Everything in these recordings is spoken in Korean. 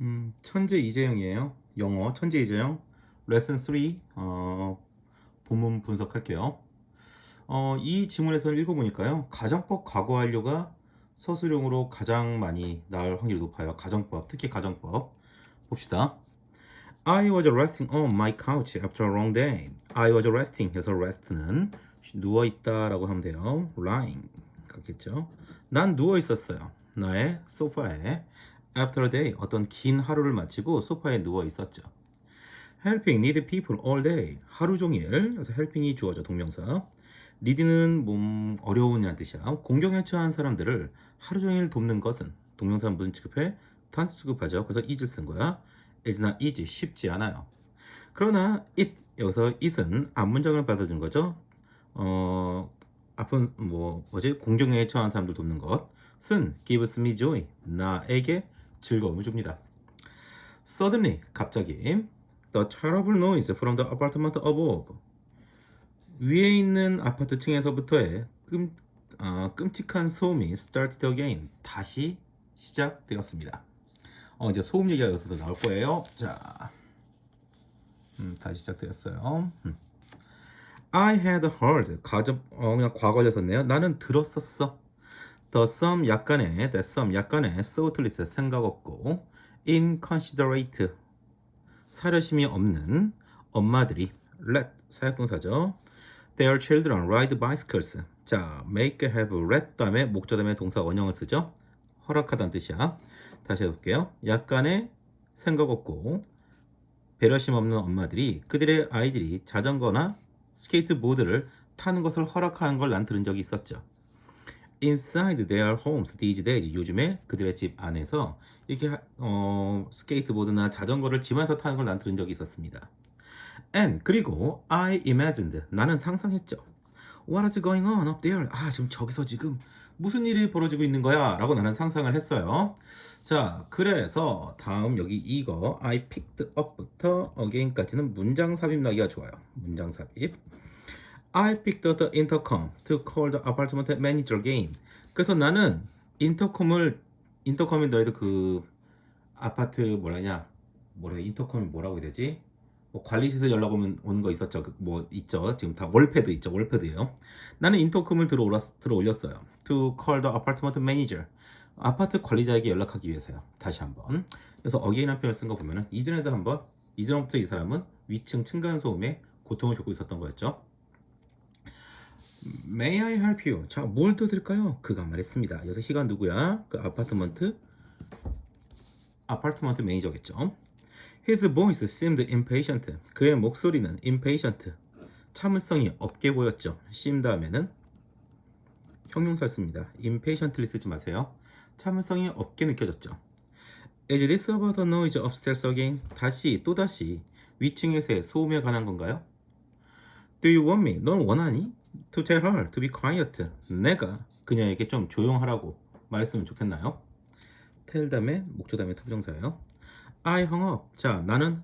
음, 천재 이재영이에요. 영어 천재 이재영 레슨 3 어, 본문 분석할게요. 어, 이 지문에서 읽어보니까요. 가정법 과거 완료가 서술형으로 가장 많이 나올 확률이 높아요. 가정법, 특히 가정법. 봅시다. I was resting on my couch after a long day. I was resting 해서 rest는 누워 있다라고 하면 돼요. lying 같겠죠. 난 누워 있었어요. 나의 소파에 after a day 어떤 긴 하루를 마치고 소파에 누워 있었죠. helping need people all day 하루 종일 그래서 helping이 주어져 동명사 need는 몸 어려운이라는 뜻이야. 공경에 처한 사람들을 하루 종일 돕는 것은 동명사 무슨 취급해? 단수 취급하죠. 그래서 is를 쓴 거야. is not easy 쉽지 않아요. 그러나 it 여기서 it은 앞문장을 받아준 거죠. 어 아픈 뭐 뭐지 공경에 처한 사람들 돕는 것은 gives me joy 나에게 즐거움을 줍니다. Suddenly 갑자기 the terrible noise from the apartment above 위에 있는 아파트 층에서부터의 끔, 아, 끔찍한 소음이 started again 다시 시작되었습니다. 어, 이제 소음 얘기가 여기서 나올 거예요. 자, 음, 다시 시작되었어요. 음. I had heard 가정 어, 그냥 과거를 썼네요. 나는 들었었어. The some 약간의 the some 약간의 thoughtless 생각 없고 inconsiderate 사려심이 없는 엄마들이 let 사역동사죠. Their children ride bicycles. 자, make, have, let 다음에 목적 다음에 동사 원형을 쓰죠. 허락하다는 뜻이야. 다시 해볼게요. 약간의 생각 없고 배려심 없는 엄마들이 그들의 아이들이 자전거나 스케이트보드를 타는 것을 허락하는 걸 난 들은 적이 있었죠. Inside their homes these days 요즘에 그들의 집 안에서 이렇게 하- 어, 스케이트보드나 자전거를 집 안에서 타는 걸 난 들은 적이 있었습니다. And 그리고 I imagined 나는 상상했죠. What is going on up there? 아 지금 저기서 지금 무슨 일이 벌어지고 있는 거야? 라고 나는 상상을 했어요. 자 그래서 다음 여기 이거 I picked up부터 again까지는 문장 삽입 나기가 좋아요. 문장 삽입. I picked up the intercom to call the apartment manager again. 그래서 나는 인터컴을 인터컴이 너희도 그 아파트 뭐라냐 뭐라 인터컴이 뭐라고 해야 되지? 뭐 관리실에서 연락 오면 오는 거 있었죠. 그뭐 있죠. 지금 다 월패드 있죠. 월패드예요. 나는 인터컴을 들어 올렸 들어 올렸어요. To call the apartment manager. 아파트 관리자에게 연락하기 위해서요. 다시 한번. 그래서 어게인한 표현을 쓴거 보면은 이전에도 한번 이전부터 이 사람은 위층 층간 소음에 고통을 겪고 있었던 거였죠. May I help you? 자, 뭘 도와드릴까요? 그가 말했습니다. 여기서 희가 누구야? 그 아파트먼트 아파트먼트 매니저겠죠. His voice seemed impatient. 그의 목소리는 impatient. 참을성이 없게 보였죠. 심 다음에는 형용사 씁니다. impatiently 쓰지 마세요. 참을성이 없게 느껴졌죠. Is this about the noise upstairs again? 다시 또다시 위층에서의 소음에 관한 건가요? Do you want me? 넌 원하니? To tell her to be quiet. 내가 그녀에게 좀 조용하라고 말했으면 좋겠나요? tell 다음에 목적 다음에 투부정사예요. I hung up. 자, 나는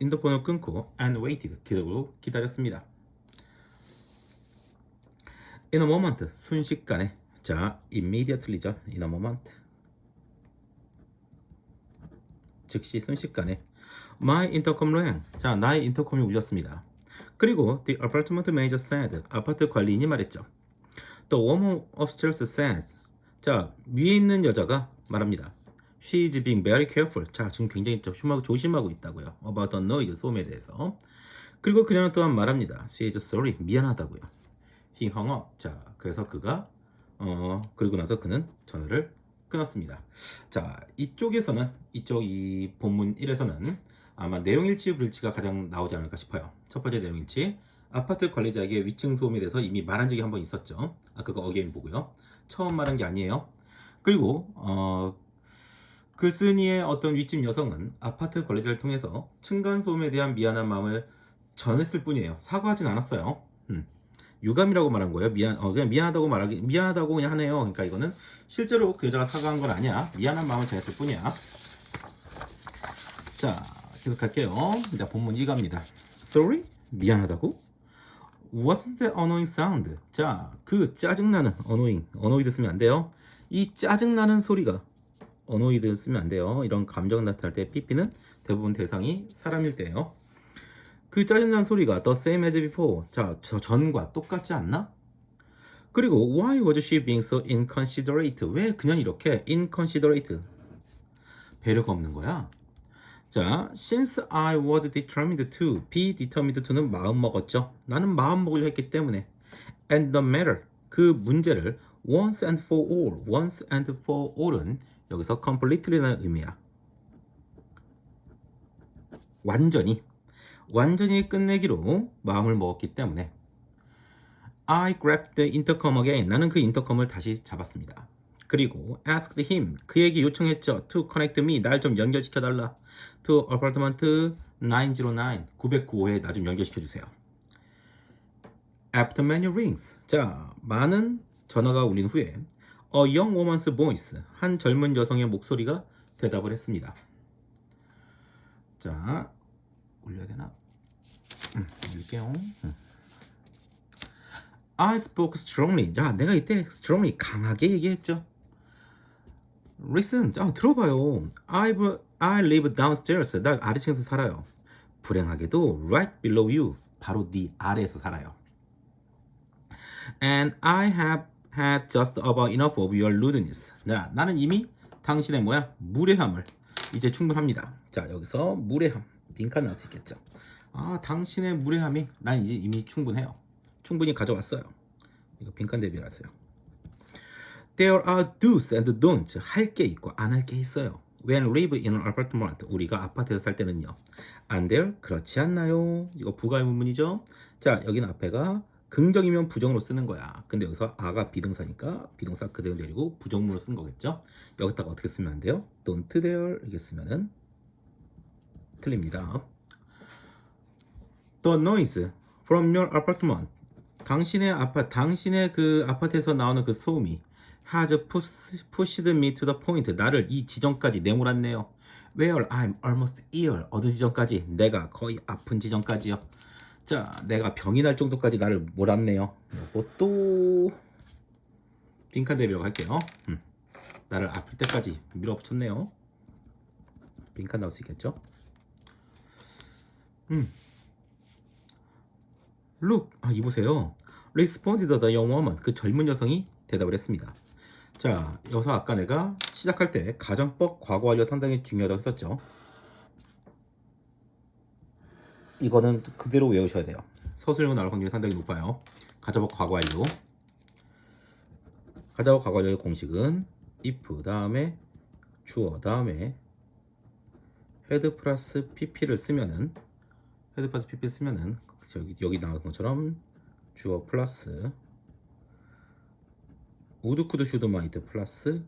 인터폰을 끊고 and waited. 기다리고 기다렸습니다. In a moment. 순식간에. 자, immediately죠. In a moment. 즉시 순식간에. My intercom rang. 자, 나의 인터컴이 울렸습니다. 그리고 the apartment manager said. 아파트 관리인이 말했죠. The woman upstairs says. 자, 위에 있는 여자가 말합니다. She is being very careful. 자, 지금 굉장히 조심하고, 조심하고 있다고요. About the noise, 소음에 대해서. 그리고 그녀는 또한 말합니다. She is sorry. 미안하다고요. He hung up. 자, 그래서 그가 어 그리고 나서 그는 전화를 끊었습니다. 자, 이쪽에서는 이쪽 이 본문 1에서는 아마 내용일치 불일치가 가장 나오지 않을까 싶어요. 첫 번째 내용일치. 아파트 관리자에게 위층 소음에 대해서 이미 말한 적이 한 번 있었죠. 아, 그거 어게인 보고요. 처음 말한 게 아니에요. 그리고 어 글쓴이의 어떤 윗집 여성은 아파트 관리자를 통해서 층간 소음에 대한 미안한 마음을 전했을 뿐이에요. 사과하진 않았어요. 음. 유감이라고 말한 거예요. 미안, 어, 그냥 미안하다고 말하기, 미안하다고 그냥 하네요. 그러니까 이거는 실제로 그 여자가 사과한 건 아니야. 미안한 마음을 전했을 뿐이야. 자, 갈게요. 자, 본문 이갑니다. Sorry? 미안하다고? What's that annoying sound? 자, 그 짜증나는 annoying, annoyed 쓰면 안 돼요. 이 짜증나는 소리가 어노이드 쓰면 안 돼요. 이런 감정 나타날 때 pp는 대부분 대상이 사람일 때예요. 그 짜증난 소리가 the same as before. 자, 저 전과 똑같지 않나? 그리고 why was she being so inconsiderate? 왜 그냥 이렇게 inconsiderate? 배려가 없는 거야. 자, since I was determined to, be determined to는 마음 먹었죠. 나는 마음 먹으려 했기 때문에. And the matter, 그 문제를 once and for all, once and for all은 여기서 completely라는 의미야. 완전히, 완전히 끝내기로 마음을 먹었기 때문에. I grabbed the intercom again. 나는 그 인터컴을 다시 잡았습니다. 그리고 asked him. 그에게 요청했죠. To connect me. 날 좀 연결시켜 달라. To apartment 909. 909호에 나 좀 연결시켜 주세요. After many rings. 자, 많은 전화가 울린 후에 A young woman's voice. 한 젊은 여성의 목소리가 대답을 했습니다. 자, 올려야 되나? 음, 올릴게요. 음. I spoke strongly. 야, 내가 이때 strongly 강하게 얘기했죠. Listen, 자, 들어봐요. I've, I live downstairs. 나 아래층에서 살아요. 불행하게도 right below you. 바로 네 아래에서 살아요. And I have had just about enough of your rudeness. 자, 나는 이미 당신의 뭐야? 무례함을 이제 충분합니다. 자, 여기서 무례함. 빈칸 나올 수 있겠죠. 아, 당신의 무례함이 난 이제 이미 충분해요. 충분히 가져왔어요. 이거 빈칸 대비하세요. There are do's and don'ts. 할 게 있고 안 할 게 있어요. When live in an apartment. 우리가 아파트에서 살 때는요. And there 그렇지 않나요? 이거 부가의 문문이죠. 자, 여기는 앞에가 긍정이면 부정으로 쓰는 거야. 근데 여기서 아가 비동사니까 비동사 그대로 내리고 부정문으로 쓴 거겠죠. 여기다가 어떻게 쓰면 안 돼요? Don't there 이렇게 쓰면은 틀립니다. The noise from your apartment. 당신의 아파 당신의 그 아파트에서 나오는 그 소음이 has pushed, me to the point. 나를 이 지점까지 내몰았네요. Where I'm almost ill. 어느 지점까지? 내가 거의 아픈 지점까지요. 자, 내가 병이 날 정도까지 나를 몰았네요. 이것도 빈칸 대비라고 할게요. 음. 나를 아플 때까지 밀어붙였네요. 빈칸 나올 수 있겠죠? 음. Look, 아, 이 보세요. Responded the young woman. 그 젊은 여성이 대답을 했습니다. 자, 여기서 아까 내가 시작할 때 가정법 과거 완료 상당히 중요하다고 했었죠. 이거는 그대로 외우셔야 돼요. 서술형 나올 확률이 상당히 높아요. 가정법 과거 완료. 가정법 과거 완료의 공식은 if 다음에 주어 다음에 헤드 플러스 pp를 쓰면은 헤드 플러스 pp 쓰면은 여기 여기 나온 것처럼 주어 플러스 우드쿠드 슈드마이트 플러스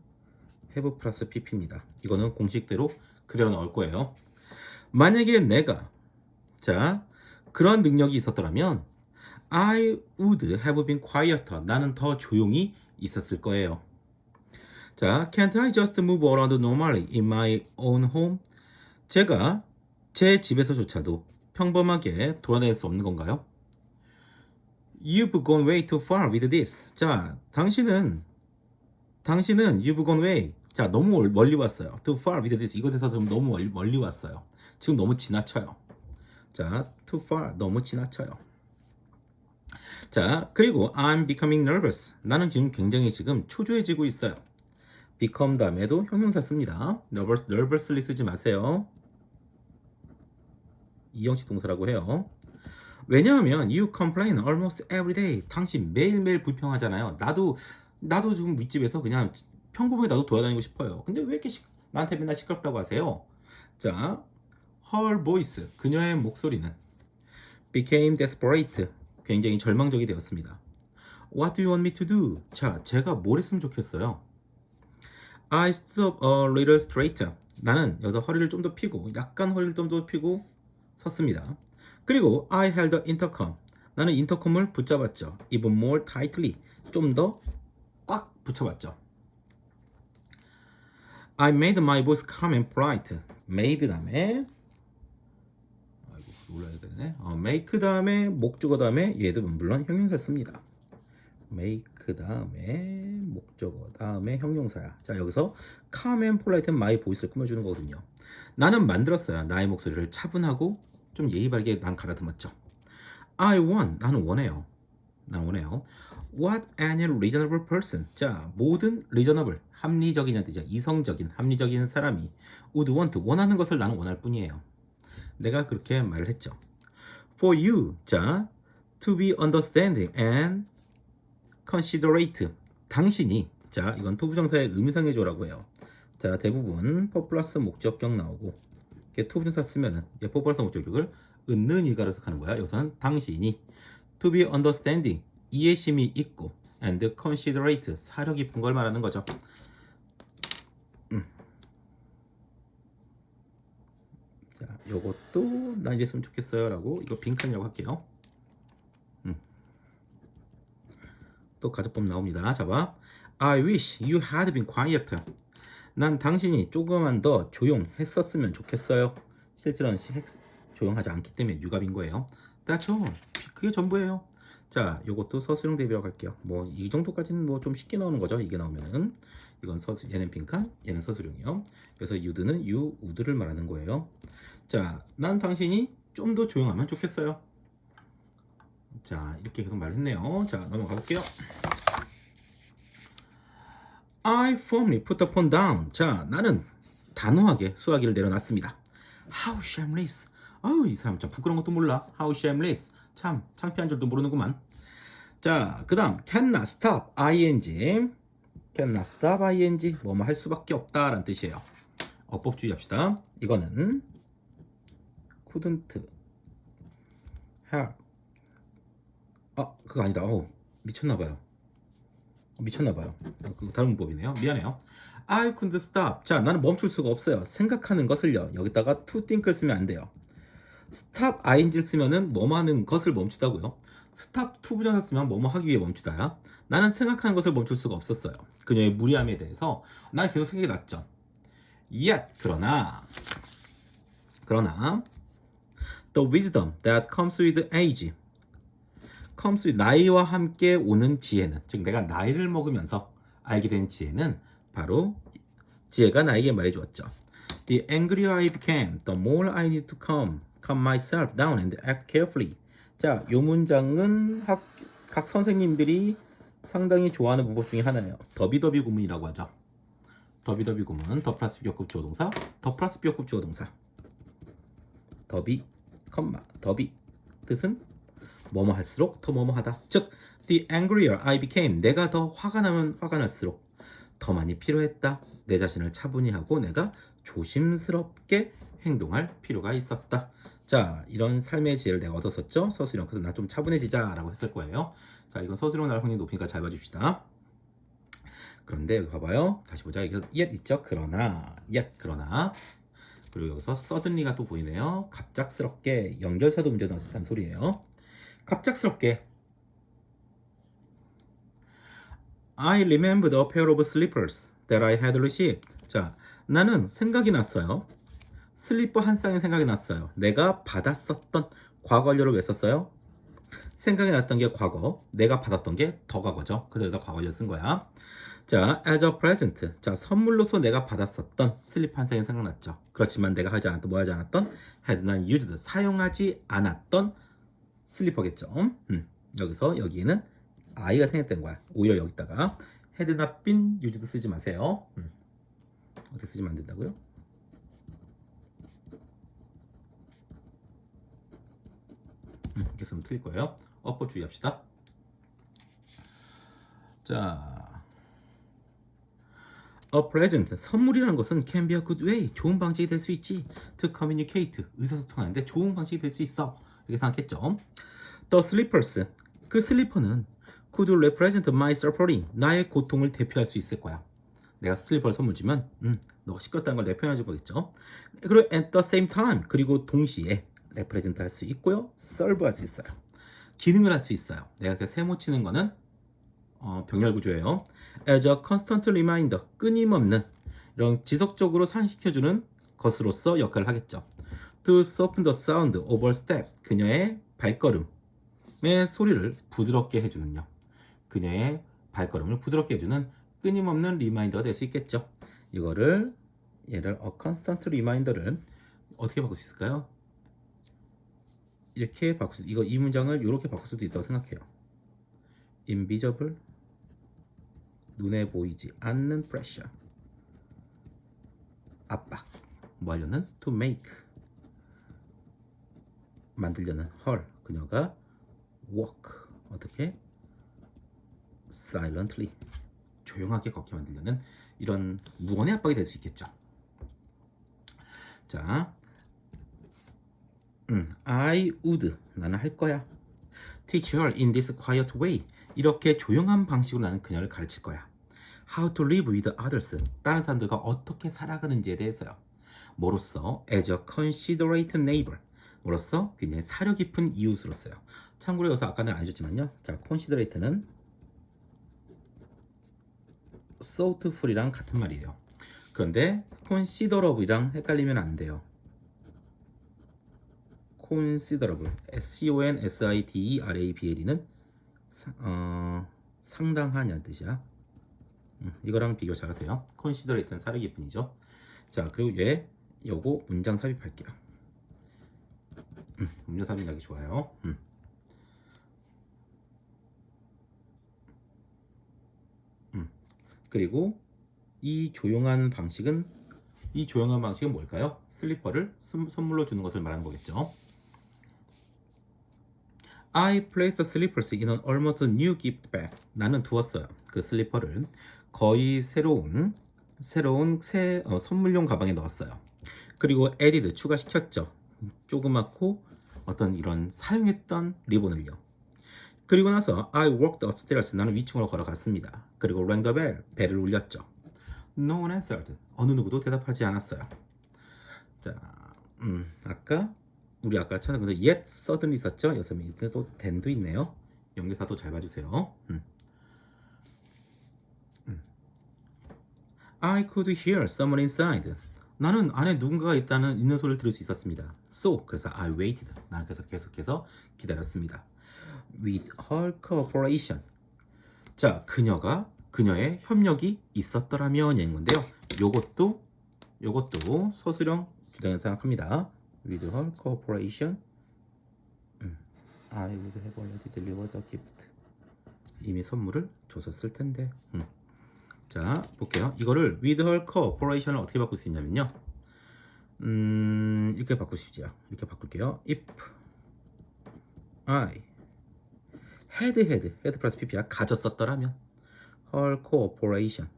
헤브 플러스 pp입니다. 이거는 공식대로 그대로 나올 거예요. 만약에 내가 자 그런 능력이 있었더라면 I would have been quieter. 나는 더 조용히 있었을 거예요. 자, can't I just move around normally in my own home? 제가 제 집에서조차도 평범하게 돌아다닐 수 없는 건가요? You've gone way too far with this. 자, 당신은 당신은 you've gone way. 자, 너무 멀리 왔어요. Too far with this. 이것에서 좀 너무 멀리, 멀리 왔어요. 지금 너무 지나쳐요. 자, too far. 너무 지나쳐요. 자, 그리고 I'm becoming nervous. 나는 지금 굉장히 지금 초조해지고 있어요. become 다음에도 형용사 씁니다. nervous, nervously 쓰지 마세요. 이형식 동사라고 해요. 왜냐하면 you complain almost every day. 당신 매일매일 불평하잖아요. 나도 나도 지금 윗집에서 그냥 평범하게 나도 돌아다니고 싶어요. 근데 왜 이렇게 시, 나한테 맨날 시끄럽다고 하세요? 자, her voice 그녀의 목소리는 became desperate 굉장히 절망적이 되었습니다. What do you want me to do? 자, 제가 뭘 했으면 좋겠어요? I stood up a little straighter. 나는 여기서 허리를 좀더 펴고 약간 허리를 좀더 펴고 섰습니다. 그리고 I held the intercom. 나는 인터컴을 붙잡았죠. Even more tightly. 좀 더 꽉 붙여봤죠. I made my voice calm and polite. made 다음에 아이고 올라야 되네. 어, make 다음에 목적어 다음에 얘도 물론 형용사 씁니다. make 다음에 목적어 다음에 형용사야. 자 여기서 calm and polite and my voice를 꾸며주는 거거든요. 나는 만들었어요. 나의 목소리를 차분하고 좀 예의 바르게 난 가다듬었죠. I want 나는 원해요. 난 원해요. What any reasonable person 자 모든 reasonable 합리적이냐 뜻이야. 이성적인 합리적인 사람이 would want 원하는 것을 나는 원할 뿐이에요. 내가 그렇게 말을 했죠. For you 자 to be understanding and considerate 당신이 자 이건 토부정사의 의미상해줘라고 해요. 자 대부분 for 플러스 목적격 나오고 이렇게 토부정사 쓰면은 플러스 목적격을 은는 일가로 해석하는 거야. 여기서는 당신이 to be understanding 이해심이 있고 and considerate 사려 깊은 걸 말하는 거죠. 음. 자, 요것도 나 이랬으면 좋겠어요라고 이거 빈칸이라고 할게요. 음. 또 가족법 나옵니다. 잡아. I wish you had been quiet. 난 당신이 조금만 더 조용했었으면 좋겠어요. 실제로는 조용하지 않기 때문에 유갑인 거예요. 따죠. 그게 전부예요. 자, 요것도 서술형 대비하고 갈게요. 뭐 이 정도까지는 뭐 좀 쉽게 나오는 거죠. 이게 나오면은 이건 서술 얘는 빈칸, 얘는 서술형이요. 그래서 유드는 유 우드를 말하는 거예요. 자, 난 당신이 좀 더 조용하면 좋겠어요. 자, 이렇게 계속 말했네요. 자, 넘어가 볼게요. I firmly put the phone down. 자, 나는 단호하게 수화기를 내려놨습니다. How shameless. 아유, 이 사람 참 부끄러운 것도 몰라. How shameless. 참 창피한 줄도 모르는구만. 자, 그 다음 can not stop ing. can not stop ing 뭐뭐 할 수밖에 없다라는 뜻이에요. 어법 주의 합시다. 이거는 couldn't have 아, 그거 아니다. 어우, 미쳤나 봐요. 미쳤나 봐요. 어, 그 다른 문법이네요. 미안해요. I couldn't stop. 자, 나는 멈출 수가 없어요. 생각하는 것을요. 여기다가 to think을 쓰면 안 돼요. stop ing를 쓰면은 뭐뭐 하는 것을 멈추다고요. stop to 부정사 쓰면 뭐뭐 하기 위해 멈추다야. 나는 생각하는 것을 멈출 수가 없었어요. 그녀의 무리함에 대해서 나는 계속 생각이 났죠. Yet 그러나 그러나 the wisdom that comes with age comes with 나이와 함께 오는 지혜는 즉 내가 나이를 먹으면서 알게 된 지혜는 바로 지혜가 나에게 말해 주었죠. The angrier I became, the more I need to calm, calm myself down and act carefully. 자, 요 문장은 학, 각 선생님들이 상당히 좋아하는 문법 중에 하나예요. 더비더비 구문이라고 하죠. 더비더비 구문, 더 플러스 비교급 주어동사, 더 플러스 비교급 주어동사. 더비, 컴마, 더비. 뜻은 뭐뭐 할수록 더 뭐뭐 하다. 즉, the angrier I became, 내가 더 화가 나면 화가 날수록 더 많이 필요했다. 내 자신을 차분히 하고 내가 조심스럽게 행동할 필요가 있었다. 자, 이런 삶의 지혜를 내가 얻었었죠. 서술형. 그래서 나 좀 차분해지자 라고 했을 거예요. 자, 이건 서술형 날 확률 높으니까 잘 봐줍시다. 그런데 여기 봐봐요. 다시 보자. 이거 yet 있죠. 그러나, yet 그러나. 그리고 여기서 suddenly가 또 보이네요. 갑작스럽게 연결사도 문제 나왔다는 소리예요. 갑작스럽게 I remembered a pair of slippers that I had received. 자, 나는 생각이 났어요. 슬리퍼 한 쌍이 생각이 났어요. 내가 받았었던 과거 완료를 왜 썼어요? 생각이 났던 게 과거, 내가 받았던 게 더 과거죠. 그래서 여기다 과거 완료 쓴 거야. 자, as a present. 자, 선물로서 내가 받았었던 슬리퍼 한 쌍이 생각났죠. 그렇지만 내가 하지 않았던, 뭐 하지 않았던? had not used. 사용하지 않았던 슬리퍼겠죠. 음, 여기서 여기에는 I가 생겼다는 거야. 오히려 여기다가 not been used 쓰지 마세요. 음. 어떻게 쓰시면 안 된다고요? 음, 이렇게 쓰면 틀릴 거예요. 어법 주의합시다. 자, a present 선물이라는 것은 can be a good way 좋은 방식이 될 수 있지 to communicate 의사소통하는데 좋은 방식이 될 수 있어 이렇게 생각했죠. The slippers 그 슬리퍼는 could represent my suffering 나의 고통을 대표할 수 있을 거야. 내가 슬리퍼를 선물 주면 음, 너가 시끄럽다는 걸 내가 표현해 주겠죠. 그리고 at the same time 그리고 동시에 represent 할수 있고요. serve 할수 있어요. 기능을 할 수 있어요. 내가 그 세모 치는 거는 어, 병렬 구조예요. As a constant reminder 끊임없는 이런 지속적으로 산시켜주는 것으로서 역할을 하겠죠. To soften the sound of her step 그녀의 발걸음의 소리를 부드럽게 해주는 요. 그녀의 발걸음을 부드럽게 해주는 끊임없는 리마인더가 될 수 있겠죠. 이거를 얘를 a constant reminder를 어떻게 바꿀 수 있을까요? 이렇게 바꿀 수 이거 이 문장을 이렇게 바꿀 수도 있다고 생각해요. invisible 눈에 보이지 않는 pressure 압박 뭐 하려는 to make 만들려는 her 그녀가 walk 어떻게 silently 조용하게 걷게 만들려는 이런 무언의 압박이 될 수 있겠죠. 자, 음, I would 나는 할 거야. Teach her in this quiet way. 이렇게 조용한 방식으로 나는 그녀를 가르칠 거야. How to live with others. 다른 사람들과 어떻게 살아가는지에 대해서요. 뭐로써? As a considerate neighbor. 뭐로써? 굉장히 사려 깊은 이웃으로서요. 참고로 여기서 아까는 안 해줬지만요. 자, considerate는 thoughtful이랑 같은 말이에요. 그런데 considerable이랑 헷갈리면 안 돼요. considerable, s-c-o-n-s-i-d-e-r-a-b-l은 어, 상당하냐는 뜻이야. 음, 이거랑 비교 잘하세요. considerate는 사려 깊은이죠. 자, 그리고 얘 요거 문장 삽입할게요. 음, 문장 삽입하기 좋아요. 음. 그리고 이 조용한 방식은 이 조용한 방식은 뭘까요? 슬리퍼를 선- 선물로 주는 것을 말하는 거겠죠. I placed the slippers in an almost new gift bag. 나는 두었어요. 그 슬리퍼를 거의 새로운 새로운 새 어, 선물용 가방에 넣었어요. 그리고 added 추가시켰죠. 조그맣고 어떤 이런 사용했던 리본을요. 그리고 나서 I walked upstairs. 나는 위층으로 걸어갔습니다. 그리고 rang the bell. 벨을 울렸죠. No one answered. 어느 누구도 대답하지 않았어요. 자, 음, 아까 우리 아까 찾은 건데 yet suddenly 있었죠. 여섯 명 이렇게 또 then도 있네요. 연결사도 잘 봐주세요. 음. 음. I could hear someone inside. 나는 안에 누군가가 있다는 있는 소리를 들을 수 있었습니다. So 그래서 I waited. 나는 계속 계속해서 기다렸습니다. With her cooperation. 자, 그녀가 그녀의 협력이 있었더라면 인 건데요. 요것도 요것도 서술형 주장을 생각합니다. With her cooperation. 음, I would have already delivered the gift. 이미 선물을 줬었을 텐데. 음. 자, 볼게요. 이거를 with her cooperation을 어떻게 바꿀 수 있냐면요. 음, 이렇게 있죠. 이렇게 바꿀게요. If I had had had 플러스 pp야 가졌었더라면 her cooperation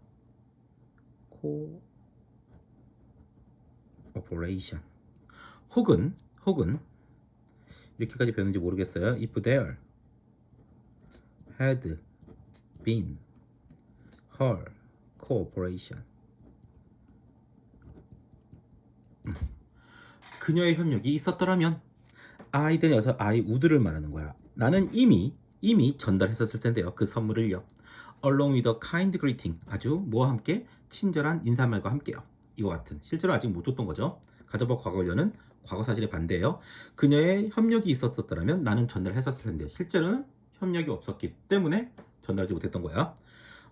cooperation 혹은 혹은 이렇게까지 배우는지 모르겠어요. If there had been her cooperation 음. 그녀의 협력이 있었더라면 I된 여서 I would를 말하는 거야. 나는 이미 이미 전달했었을 텐데요. 그 선물을요. Along with a kind greeting. 아주 뭐와 함께 친절한 인사말과 함께요. 이거 같은. 실제로 아직 못 줬던 거죠. 가져봐 과거려는 과거 사실의 반대예요. 그녀의 협력이 있었더라면 나는 전달했었을 텐데 실제로는 협력이 없었기 때문에 전달하지 못했던 거야.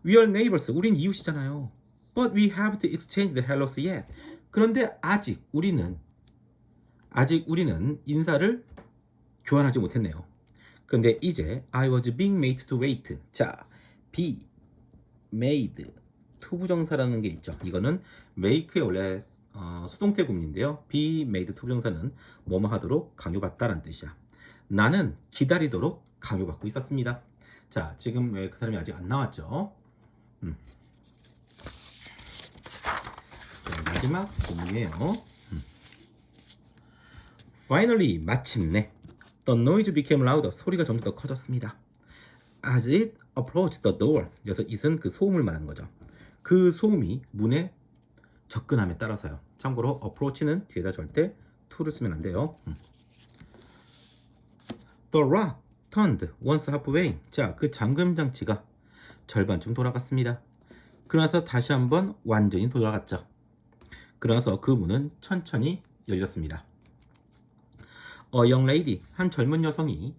We are neighbors. 우린 이웃이잖아요. But we haven't exchanged hellos yet. 그런데 아직 우리는 아직 우리는 인사를 교환하지 못했네요. 그런데 이제 I was being made to wait. 자, be made 투부정사라는 게 있죠. 이거는 make의 원래 어, 수동태 구문인데요. be made 투부정사는 뭐뭐 하도록 강요받다라는 뜻이야. 나는 기다리도록 강요받고 있었습니다. 자, 지금 왜 그 사람이 아직 안 나왔죠? 음. 자, 마지막 구문이에요. 음. Finally, 마침내 The noise became louder. 소리가 점점 더 커졌습니다. As it approached the door. 여기서 it은 그 소음을 말하는 거죠. 그 소음이 문에 접근함에 따라서요. 참고로 approach는 뒤에다 절대 to를 쓰면 안 돼요. 음. The rock turned once halfway. 자, 그 잠금 장치가 절반쯤 돌아갔습니다. 그러나서 다시 한번 완전히 돌아갔죠. 그러나서 그 문은 천천히 열렸습니다. A young lady, 한 젊은 여성이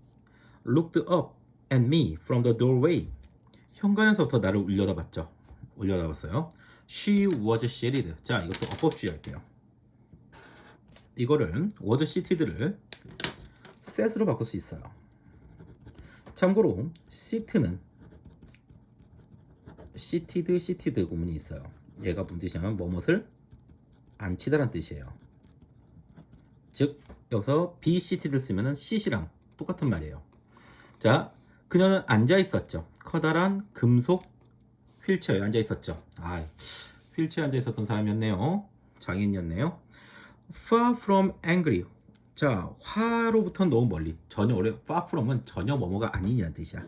looked up at me from the doorway. 현관에서부터 나를 올려다봤죠. 올려다봤어요. She was seated. 자, 이것도 어법주의 할게요. 이거를 was seated를 set으로 바꿀 수 있어요. 참고로 seat는 seated, seated 구문이 있어요. 얘가 무슨 뜻이냐면 뭐뭇을 앉히다란 뜻이에요. 즉 여기서 be seated 쓰면은 sit이랑 똑같은 말이에요. 자, 그녀는 앉아 있었죠. 커다란 금속 휠체어에 앉아 있었죠. 아, 휠체어에 앉아 있었던 사람이었네요. 장인이었네요. Far from angry. 자, 화로부터 너무 멀리. 전혀 원래 far from은 전혀 뭐뭐가 아닌이란 뜻이야.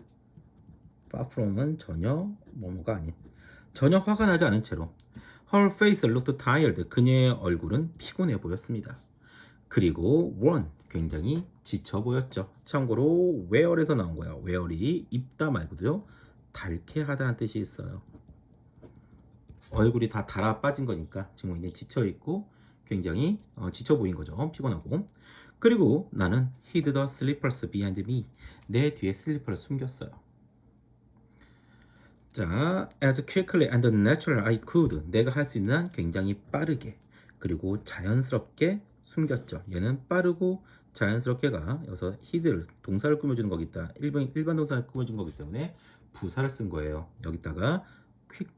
far from은 전혀 뭐뭐가 아닌. 전혀 화가 나지 않은 채로. Her face looked tired. 그녀의 얼굴은 피곤해 보였습니다. 그리고 one 굉장히 지쳐 보였죠. 참고로 where에서 나온 거예요. where이 입다 말고도요. 닳게 하다는 뜻이 있어요. 얼굴이 다 달아 빠진 거니까 지금 굉장히 지쳐 있고 굉장히 어, 지쳐 보인 거죠. 피곤하고. 그리고 나는 hid the slippers behind me. 내 뒤에 슬리퍼를 숨겼어요. 자, as quickly and natural I could. 내가 할 수 있는 한 굉장히 빠르게 그리고 자연스럽게 숨겼죠. 얘는 빠르고 자연스럽게가 여기서 hid를 동사를 꾸며주는 거기다 일반 일반 동사를 꾸며준 거기 때문에 부사를 쓴 거예요. 여기다가 quick,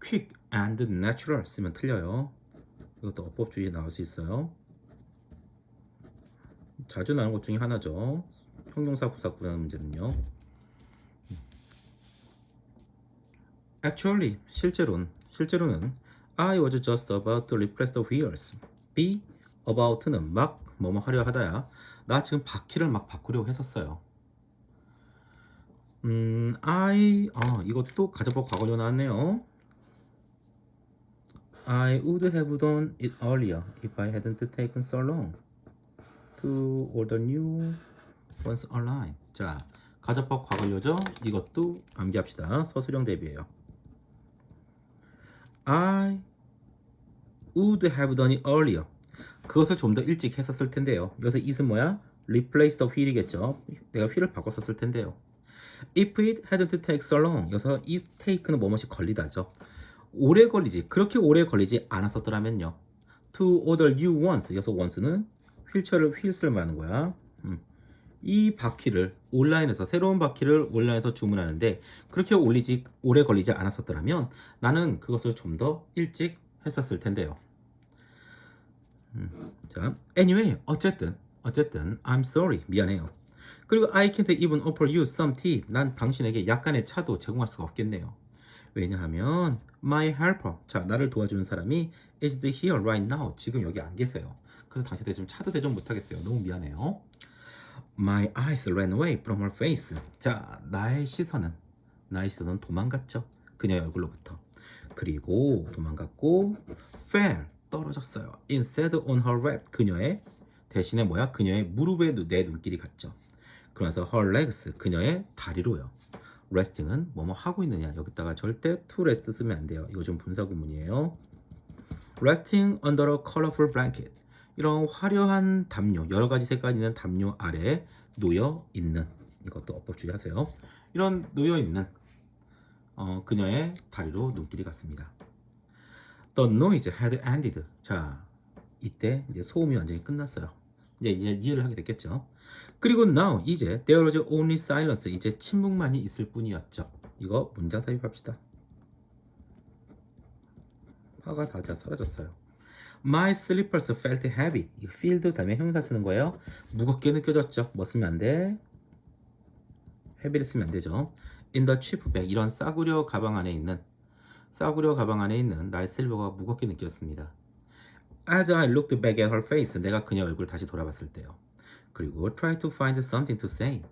quick and natural 쓰면 틀려요. 이것도 어법주의에 나올 수 있어요. 자주 나오는 것 중에 하나죠. 형용사 부사 구하는 문제는요. Actually, 실제로는 실제로는 I was just about to replace the wheels. be about는 막 뭐뭐 하려 하다야. 나 지금 바퀴를 막 바꾸려고 했었어요. 음, I 아 이것도 가정법 과거로 나왔네요. I would have done it earlier if I hadn't taken so long to order new ones online. 자, 가정법 과거료죠? 이것도 암기합시다. 서술형 대비예요. I would have done it earlier. 그것을 좀 더 일찍 했었을 텐데요. 여기서 it은 뭐야? replace the wheel이겠죠. 내가 wheel을 바꿨었을 텐데요. If it hadn't take so long. 여기서 is take는 뭐뭐이 걸리다죠. 오래 걸리지. 그렇게 오래 걸리지 않았었더라면요. To order new ones. 여기서 once는 휠체어를 휠스를 말하는 거야. 음. 이 바퀴를 온라인에서 새로운 바퀴를 온라인에서 주문하는데 그렇게 올리지 오래 걸리지 않았었더라면 나는 그것을 좀 더 일찍 했었을 텐데요. 음, 자, anyway, 어쨌든 어쨌든 I'm sorry 미안해요. 그리고 I can't even offer you some tea. 난 당신에게 약간의 차도 제공할 수가 없겠네요. 왜냐하면 my helper, 자 나를 도와주는 사람이 is here right now. 지금 여기 안 계세요. 그래서 당신한테 좀 차도 대접 못하겠어요. 너무 미안해요. My eyes ran away from her face. 자, 나의 시선은 나의 시선은 도망갔죠. 그녀의 얼굴로부터. 그리고 도망갔고 fell 떨어졌어요. Instead on her lap. 그녀의 대신에 뭐야? 그녀의 무릎에 누- 내 눈길이 갔죠. 그러면서 her legs 그녀의 다리로요. resting은 뭐뭐 하고 있느냐 여기다가 절대 to rest 쓰면 안 돼요. 이거 좀 분사 구문이에요. resting under a colorful blanket. 이런 화려한 담요, 여러 가지 색깔 있는 담요 아래 놓여 있는 이것도 어법주의 하세요. 이런 놓여 있는 어, 그녀의 다리로 눈길이 갔습니다. The noise had ended. 자, 이때 이제 소음이 완전히 끝났어요. 이제 이제 이해를 하게 됐겠죠. 그리고 now 이제 there was only silence. 이제 침묵만이 있을 뿐이었죠. 이거 문장 삽입합시다. 화가 다 사라졌어요. My slippers felt heavy. 이 feel도 다음에 형용사 쓰는 거예요. 무겁게 느껴졌죠. 뭐 쓰면 안 돼? heavy를 쓰면 안 되죠. In the cheap bag. 이런 싸구려 가방 안에 있는 싸구려 가방 안에 있는 나의 슬리퍼가 무겁게 느껴졌습니다. As I looked back at her face. 내가 그녀 얼굴을 다시 돌아봤을 때요. 그리고 try to find something to say.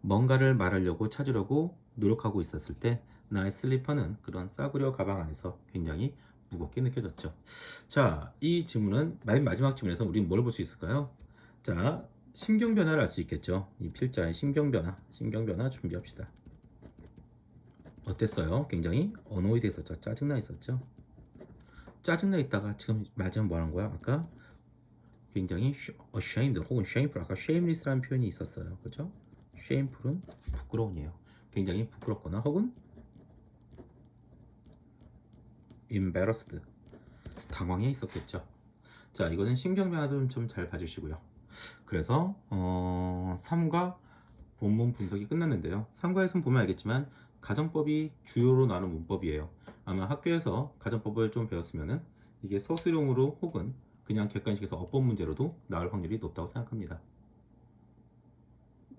뭔가를 말하려고 찾으려고 노력하고 있었을 때 나의 슬리퍼는 그런 싸구려 가방 안에서 굉장히 무겁게 느껴졌죠. 자, 이 지문은 맨 마지막 지문에서 우리는 뭘 볼 수 있을까요? 자, 심경 변화를 알 수 있겠죠. 이 필자의 심경 변화, 심경 변화 준비합시다. 어땠어요? 굉장히 어노이드 했었죠. 짜증나 있었죠. 짜증나 있다가 지금 마지막 뭐 하는 거야? 아까 굉장히 sh- ashamed 혹은 shameful 아까 shameless라는 표현이 있었어요. 그죠? shameful은 부끄러운이에요. 굉장히 부끄럽거나 혹은 embarrassed. 당황해 있었겠죠. 자, 이거는 신경 변화도 좀 잘 봐주시고요. 그래서 어, 3과 본문 분석이 끝났는데요. 3과에서는 보면 알겠지만 가정법이 주요로 나눈 문법이에요. 아마 학교에서 가정법을 좀 배웠으면은 이게 서술형으로 혹은 그냥 객관식에서 어법 문제로도 나올 확률이 높다고 생각합니다.